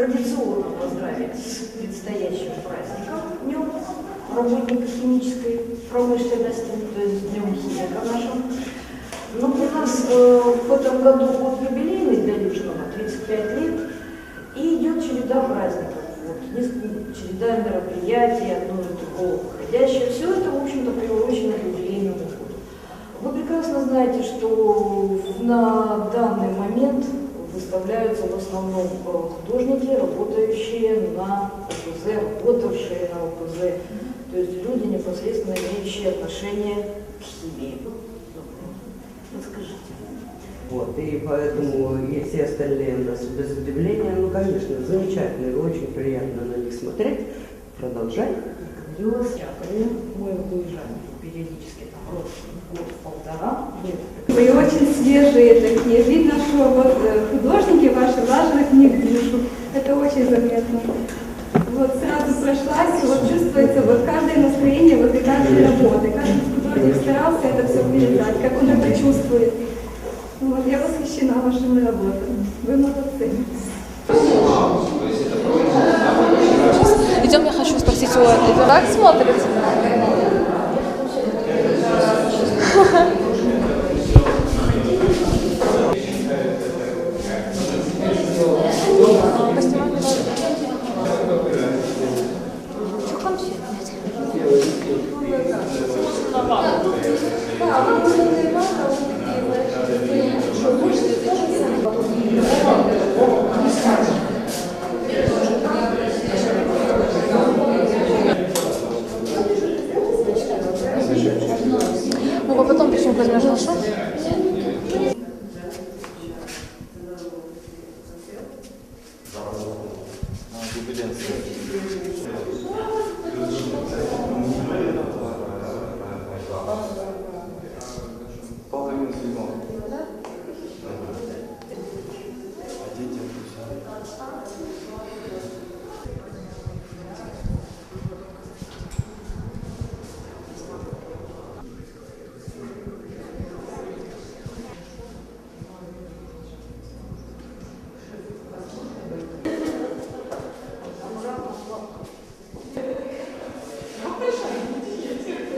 традиционно поздравить с предстоящим праздником, Днем работника химической промышленности, то есть Днем химика нашим. Но у нас э, в этом году год юбилейный для Южного, 35 лет, и идет череда праздников. Вот, череда мероприятий, одно из другого входящее. Все это, в общем-то, приурочено к юбилейному году. Вы прекрасно знаете, что на данный момент выставляются в основном э, художники, работающие на ОПЗ, работавшие на ОПЗ, то есть люди, непосредственно имеющие отношение к химии. Расскажите. Вот, и поэтому и все остальные у нас без удивления, ну, конечно, замечательные, очень приятно на них смотреть. Продолжай. Говорю вас, мы выезжаем периодически там год, год-полтора. Вы очень свежие такие. Видно, что вот э, художники ваши вложили в них душу. Это очень заметно. Вот сразу прошлась, вот чувствуется вот каждое настроение вот и каждой работы. Каждый художник старался это все передать, как он это чувствует. Вот, я восхищена вашими работами. Вы молодцы. Идем, я хочу спросить у этой. Как смотрится? Ну, а потом почему возьмешь нашу? Половину седьмого.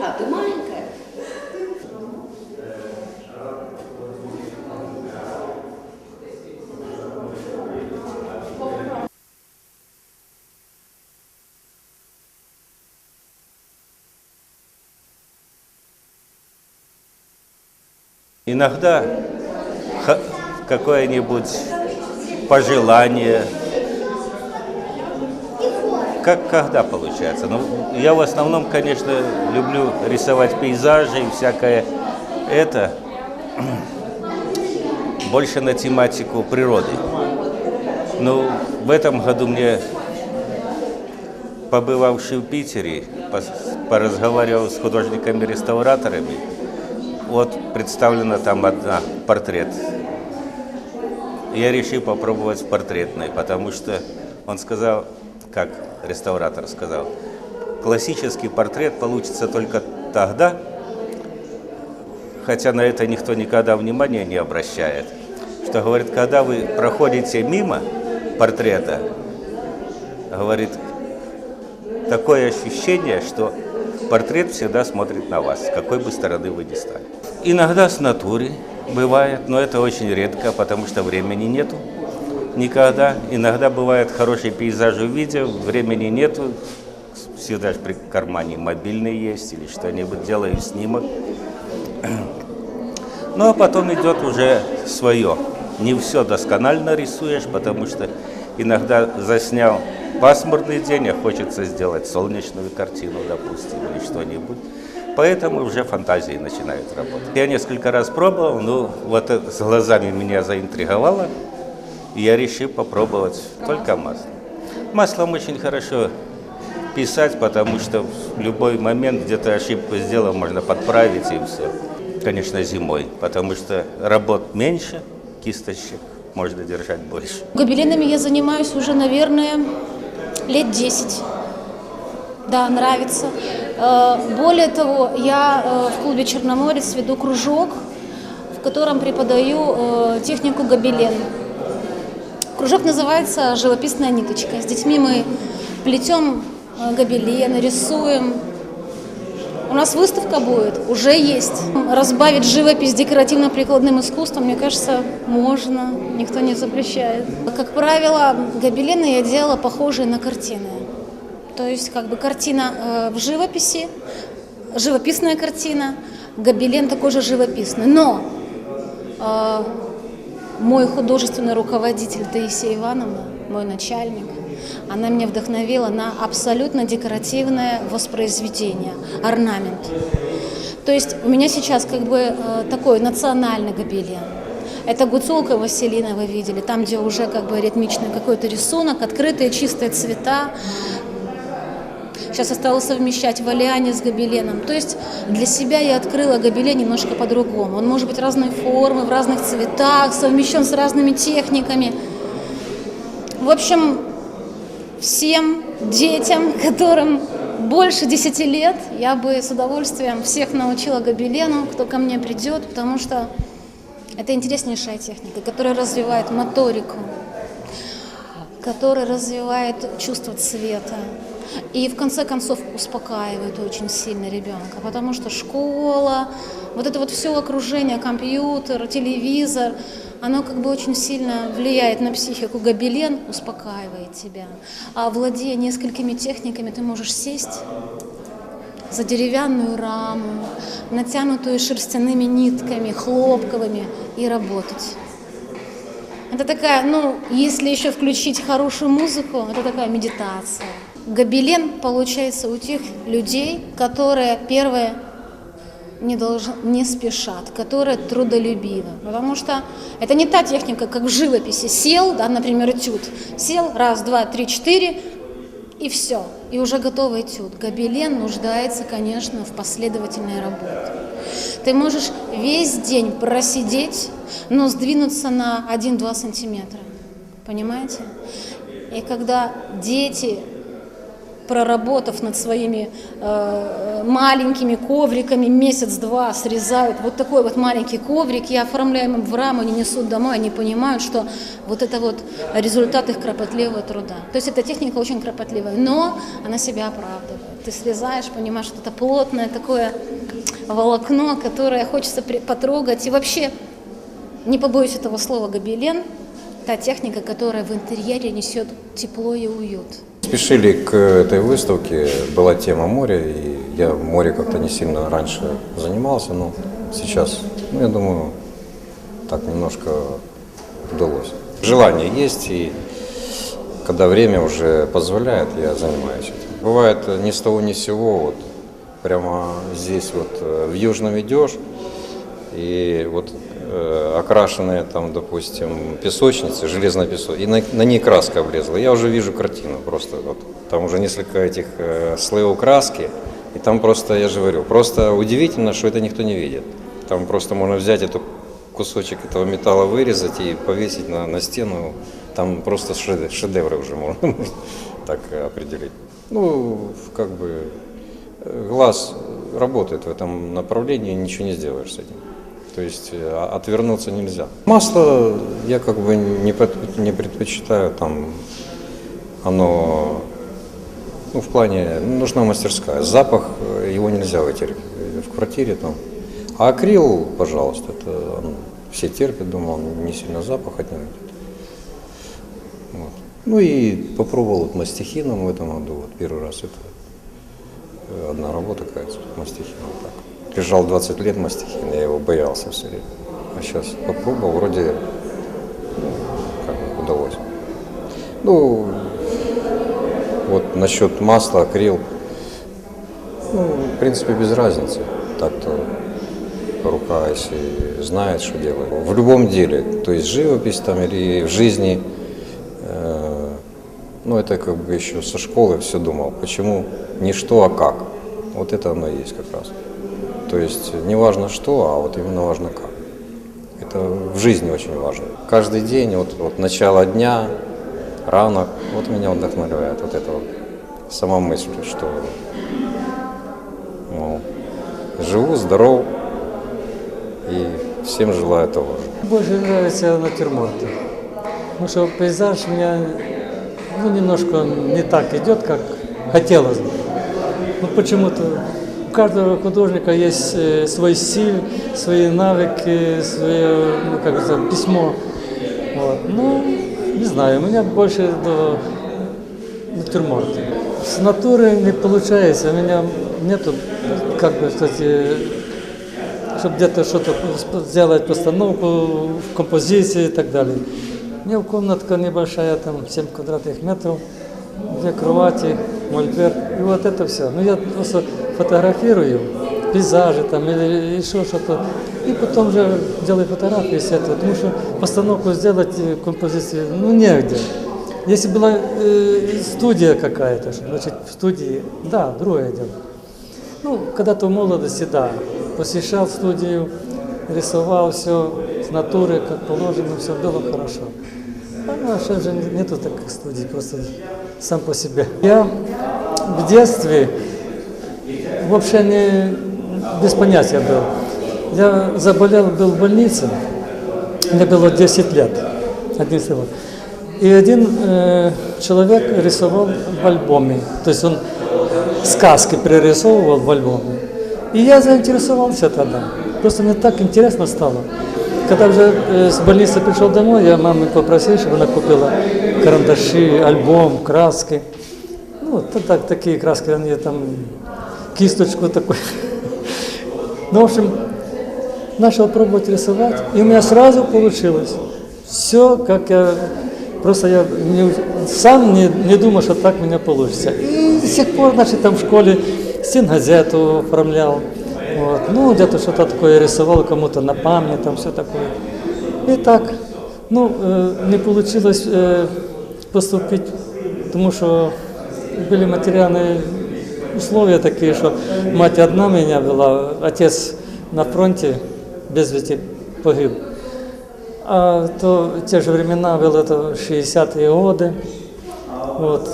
А, ты маленькая? Иногда какое-нибудь пожелание, как когда получается. Ну, я в основном, конечно, люблю рисовать пейзажи и всякое это больше на тематику природы. Ну, в этом году мне, побывавший в Питере, поразговаривал с художниками-реставраторами, вот представлена там одна портрет. Я решил попробовать портретный, потому что он сказал, как реставратор сказал, классический портрет получится только тогда, хотя на это никто никогда внимания не обращает, что говорит, когда вы проходите мимо портрета, говорит, такое ощущение, что портрет всегда смотрит на вас, с какой бы стороны вы ни стали. Иногда с натуры бывает, но это очень редко, потому что времени нету никогда. Иногда бывает хороший пейзаж увидел, времени нету, всегда при кармане мобильный есть или что-нибудь, делаю снимок. Ну а потом идет уже свое. Не все досконально рисуешь, потому что иногда заснял пасмурный день, а хочется сделать солнечную картину, допустим, или что-нибудь. Поэтому уже фантазии начинают работать. Я несколько раз пробовал, но вот это с глазами меня заинтриговало, и я решил попробовать только маслом. Маслом очень хорошо писать, потому что в любой момент где-то ошибку сделал, можно подправить и все. Конечно, зимой, потому что работ меньше, кисточек можно держать больше. Гобеленами я занимаюсь уже, наверное, лет 10. Да, нравится. Э, Более того, я э, в клубе Черноморец веду кружок, в котором преподаю э, технику гобелен. Кружок называется «Живописная ниточка». С детьми мы плетем гобелены, рисуем. У нас выставка будет, уже есть. Разбавить живопись декоративно-прикладным искусством, мне кажется, можно, никто не запрещает. Как правило, гобелены я делала похожие на картины. То есть как бы картина э, в живописи, живописная картина, гобелен такой же живописный. Но э, мой художественный руководитель Таисия Ивановна, мой начальник, она меня вдохновила на абсолютно декоративное воспроизведение, орнамент. То есть у меня сейчас как бы э, такой национальный гобелен. Это гуцулка Василина вы видели, там, где уже как бы ритмичный какой-то рисунок, открытые чистые цвета. Сейчас я стала совмещать валиане с гобеленом. То есть для себя я открыла гобелен немножко по-другому. Он может быть разной формы, в разных цветах, совмещен с разными техниками. В общем, всем детям, которым больше 10 лет, я бы с удовольствием всех научила гобелену, кто ко мне придет, потому что это интереснейшая техника, которая развивает моторику, которая развивает чувство цвета. И в конце концов успокаивает очень сильно ребенка, потому что школа, вот это вот все окружение, компьютер, телевизор, оно как бы очень сильно влияет на психику. Гобелен успокаивает тебя. А владея несколькими техниками, ты можешь сесть за деревянную раму, натянутую шерстяными нитками, хлопковыми, и работать. Это такая, ну, если еще включить хорошую музыку, это такая медитация. Гобелен получается у тех людей, которые, первое, не, должны, не спешат, которые трудолюбивы. Потому что это не та техника, как в живописи. Сел, да, например, этюд. Сел, раз, два, три, четыре, и все. И уже готовый этюд. Гобелен нуждается, конечно, в последовательной работе. Ты можешь весь день просидеть, но сдвинуться на 1-2 сантиметра. Понимаете? И когда дети проработав над своими э, маленькими ковриками месяц-два, срезают вот такой вот маленький коврик и оформляем им в раму, они несут домой, они понимают, что вот это вот результат их кропотливого труда. То есть эта техника очень кропотливая, но она себя оправдывает. Ты срезаешь, понимаешь, что это плотное такое волокно, которое хочется потрогать. И вообще, не побоюсь этого слова, гобелен – та техника, которая в интерьере несет тепло и уют. Спешили к этой выставке, была тема моря, и я море как-то не сильно раньше занимался, но сейчас, ну, я думаю, так немножко удалось. Желание есть, и когда время уже позволяет, я занимаюсь этим. Бывает ни с того ни с сего, вот прямо здесь вот э, в Южном идешь, и вот э, окрашенные там, допустим, песочницы, железная песочница, и на, на ней краска облезла. Я уже вижу картину просто. Вот, там уже несколько этих э, слоев краски, и там просто, я же говорю, просто удивительно, что это никто не видит. Там просто можно взять эту кусочек этого металла вырезать и повесить на, на стену. Там просто шедевры, шедевры уже можно так определить. Ну, как бы э, глаз работает в этом направлении, ничего не сделаешь с этим. То есть э, отвернуться нельзя. Масло я как бы не, предпочитаю, там оно, ну в плане, нужна мастерская. Запах, э, его нельзя вытерпеть в квартире там. А акрил, пожалуйста, это он, все терпят, думаю, не сильно запах от него идет. Вот. Ну и попробовал вот мастихином в этом году, вот первый раз это э, одна работа, кажется, мастихином так лежал 20 лет мастихин, я его боялся все время. А сейчас попробовал, вроде как бы удалось. Ну, вот насчет масла, акрил, ну, в принципе, без разницы. Так-то рука, если знает, что делает. В любом деле, то есть живопись там или в жизни, э, ну, это как бы еще со школы все думал, почему не что, а как. Вот это оно и есть как раз. То есть не важно что, а вот именно важно как. Это в жизни очень важно. Каждый день, вот, вот начало дня, ранок, вот меня вдохновляет вот это вот. Сама мысль, что мол, живу, здоров и всем желаю того же. Больше нравятся натюрморты. Потому что пейзаж у меня ну, немножко не так идет, как хотелось бы. Ну, почему-то каждого художника есть э, свой стиль, свои навыки, свое ну, как это, письмо. Вот. Ну, не знаю, у меня больше до натюрморта. С натуры не получается, у меня нету, как бы, кстати, чтобы где-то что-то сделать, постановку в композиции и так далее. У меня комнатка небольшая, там 7 квадратных метров, две кровати, Мольберт, и вот это все. Ну, я просто фотографирую пейзажи там или еще что-то, и потом же делаю фотографии с этого, потому что постановку сделать э, композицию, ну, негде. Если была э, студия какая-то, значит, в студии, да, другое дело. Ну, когда-то в молодости, да, посещал студию, рисовал все с натуры, как положено, все было хорошо. А сейчас же нету таких студий, просто сам по себе. Я в детстве вообще не без понятия был. Я заболел, был в больнице, мне было 10 лет, 11 лет. И один э, человек рисовал в альбоме, то есть он сказки пририсовывал в альбоме. И я заинтересовался тогда. Просто мне так интересно стало. Когда уже э, с больницы пришел домой, я маму попросил, чтобы она купила карандаши, альбом, краски. Ну, вот так, такие краски, они там, кисточку такой. Ну, в общем, начал пробовать рисовать, и у меня сразу получилось. Все, как я, просто я не- сам не, не думал, что так у меня получится. И до сих пор, значит, там в школе стенгазету оформлял, вот. ну, где-то что-то такое рисовал кому-то на память, там все такое. И так, ну, э, не получилось э, поступить, потому что были материальные условия такие, что мать одна меня была, отец на фронте без вести погиб. А то те же времена были это 60-е годы. Вот.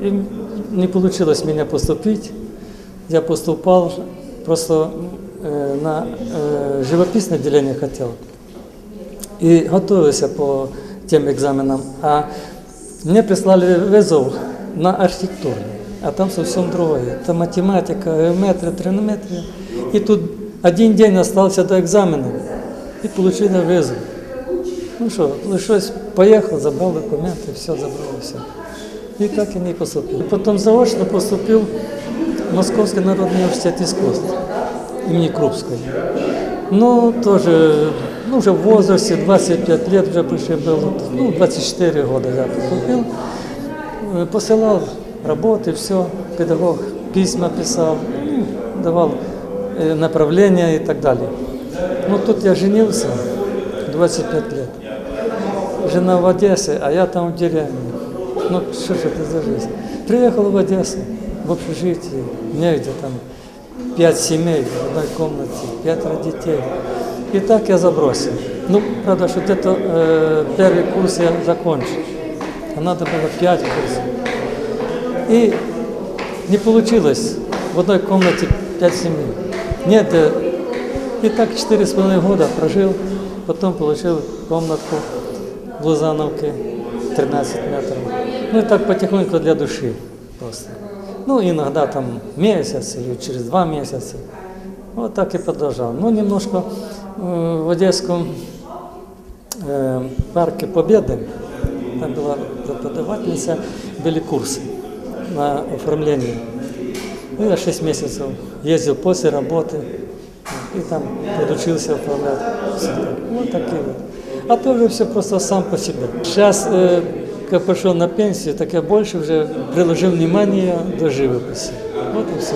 И не получилось меня поступить. Я поступал просто э, на э, живописное отделение хотел. И готовился по тем экзаменам. А мне прислали вызов на архитектуру. А там совсем другое. Это математика, геометрия, тринометрия. И тут один день остался до экзамена. И получили вызов. Ну что, пришлось, поехал, забрал документы, все забрал, и все. И так и не поступил. Потом заочно поступил в Московский народный университет искусств имени Крупской. Ну, тоже, ну, уже в возрасте, 25 лет уже почти был, ну, 24 года я поступил. Э, Посылал работы, все, педагог письма писал, ну, давал э, направления и так далее. Ну, тут я женился, 25 лет. Жена в Одессе, а я там в деревне. Ну, что ж это за жизнь? Приехал в Одессу, в общежитие, негде там пять семей в одной комнате, пятеро детей. И так я забросил. Ну, правда, что где-то э, первый курс я закончил. А надо было пять курсов. И не получилось. В одной комнате пять семей. Нет, э, и так четыре с половиной года прожил. Потом получил комнатку в Лузановке 13 метров. Ну и так потихоньку для души просто. Ну, иногда там месяц или через два месяца. Вот так и продолжал. Ну, немножко э, в Одесском э, парке Победы, там была преподавательница, были курсы на оформление. Ну, я 6 месяцев ездил после работы и там подучился оформлять. Всё так. Вот такие вот. А то уже все просто сам по себе. Сейчас, э, как пошел на пенсию, так я больше уже приложил внимание до живописи. Вот и все.